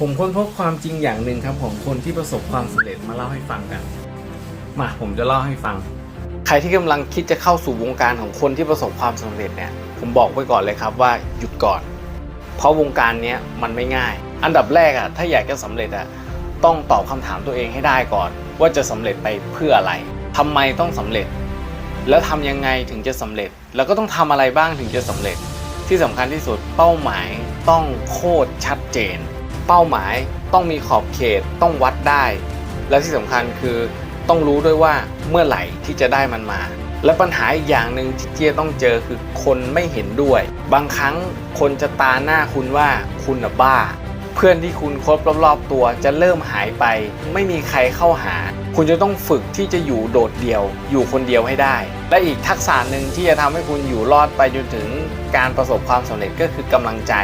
ผมค้นพบความจริงอย่างหนึ่งครับของคนที่ประสบความสำเร็จมาเล่าให้ฟังกัน มาผมจะเล่าให้ฟัง ใครที่กำลังคิดจะเข้าสู่วงการของคนที่ประสบความสำเร็จเนี่ย ผมบอกไว้ก่อนเลยครับว่าหยุดก่อน เพราะวงการนี้มันไม่ง่าย อันดับแรกอะถ้าอยากจะสำเร็จอะต้องตอบคำถามตัวเองให้ได้ก่อน ว่าจะสำเร็จไปเพื่ออะไรทำไมต้องสำเร็จ แล้วทำยังไงถึงจะสำเร็จ แล้วก็ต้องทำอะไรบ้างถึงจะสำเร็จ ที่สำคัญที่สุดเป้าหมายต้องโคตรชัดเจน เป้าหมาย ต้องมีขอบเขตต้องวัดได้ และที่สำคัญคือต้องรู้ด้วยว่าเมื่อไหร่ที่จะได้มันมา และปัญหาอีกอย่างหนึ่งที่เจียต้องเจอคือคนไม่เห็นด้วย บางครั้งคนจะตาหน้าคุณว่าคุณน่ะบ้า เพื่อนที่คุณคบรอบๆตัวจะเริ่มหายไป ไม่มีใครเข้าหา คุณจะต้องฝึกที่จะอยู่โดดเดี่ยว อยู่คนเดียวให้ได้ และอีกทักษะหนึ่งที่จะทำให้คุณอยู่รอดไปจนถึงการประสบความสำเร็จก็คือกำลังใจ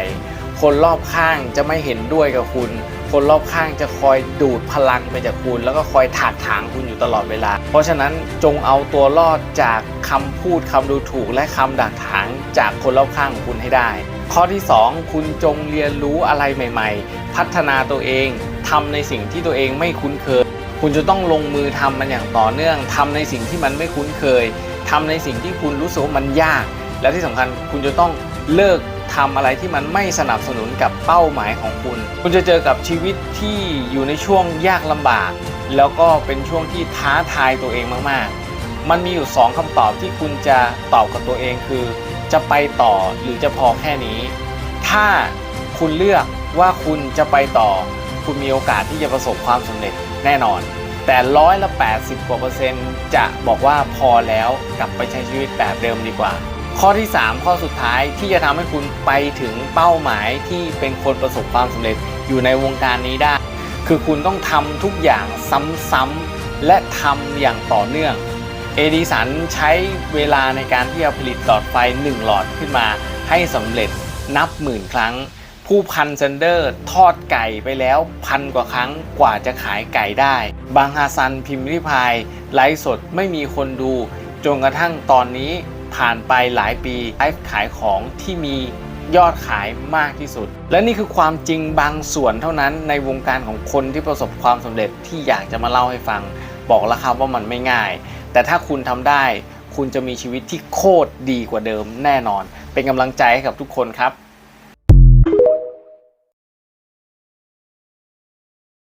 คนรอบข้างจะไม่เห็นด้วยกับคุณ คนรอบข้างจะคอยดูดพลังไปจากคุณ แล้วก็คอยถากถางคุณอยู่ตลอดเวลา เพราะฉะนั้นจงเอาตัวรอดจากคำพูดคำดูถูกและคำดักถางจากคนรอบข้างของคุณให้ได้ ข้อที่ 2 คุณจงเรียนรู้อะไรใหม่ ๆ พัฒนาตัวเองทำในสิ่งที่ตัวเองไม่คุ้นเคย คุณจะต้องลงมือทำมันอย่างต่อเนื่องทำในสิ่งที่มันไม่คุ้นเคยทำในสิ่งที่คุณรู้สึกว่ามันยาก และที่สำคัญคุณจะต้องเลิก ทำอะไรที่มันไม่สนับสนุนกับเป้าหมายของคุณ คุณจะเจอกับชีวิตที่อยู่ในช่วงยากลำบาก แล้วก็เป็นช่วงที่ท้าทายตัวเองมากๆ มันมีอยู่ 2คำตอบที่คุณจะตอบกับตัวเองคือ จะไปต่อหรือจะพอแค่นี้ ถ้าคุณเลือกว่าคุณจะไปต่อ คุณมีโอกาสที่จะประสบความสำเร็จแน่นอน แต่ร้อยละ80กว่าเปอร์เซ็นต์จะบอกว่าพอแล้วกลับไปใช้ชีวิตแบบเดิมดีกว่า ข้อที่ 3 ข้อสุดท้ายที่จะทำให้คุณไปถึงเป้าหมายที่เป็นคนประสบความสำเร็จอยู่ในวงการนี้ได้ คือคุณต้องทำทุกอย่างซ้ำๆและทำอย่างต่อเนื่อง เอดิสันใช้เวลาในการที่จะผลิตหลอดไฟ 1 หลอดขึ้นมา ให้สำเร็จนับหมื่นครั้ง ผู้พันเซนเดอร์ทอดไก่ไปแล้วพันกว่าครั้งกว่าจะขายไก่ได้ บางฮาซันพิมพ์ริพายไลฟ์สดไม่มีคนดูจนกระทั่งตอนนี้ ผ่านไปหลายปีไลฟ์ขายของที่มียอดขายมากที่สุด และนี่คือความจริงบางส่วนเท่านั้นในวงการของคนที่ประสบความสำเร็จที่อยากจะมาเล่าให้ฟัง บอกแล้วครับว่ามันไม่ง่าย แต่ถ้าคุณทำได้ คุณจะมีชีวิตที่โคตรดีกว่าเดิมแน่นอน เป็นกำลังใจให้กับทุกคนครับ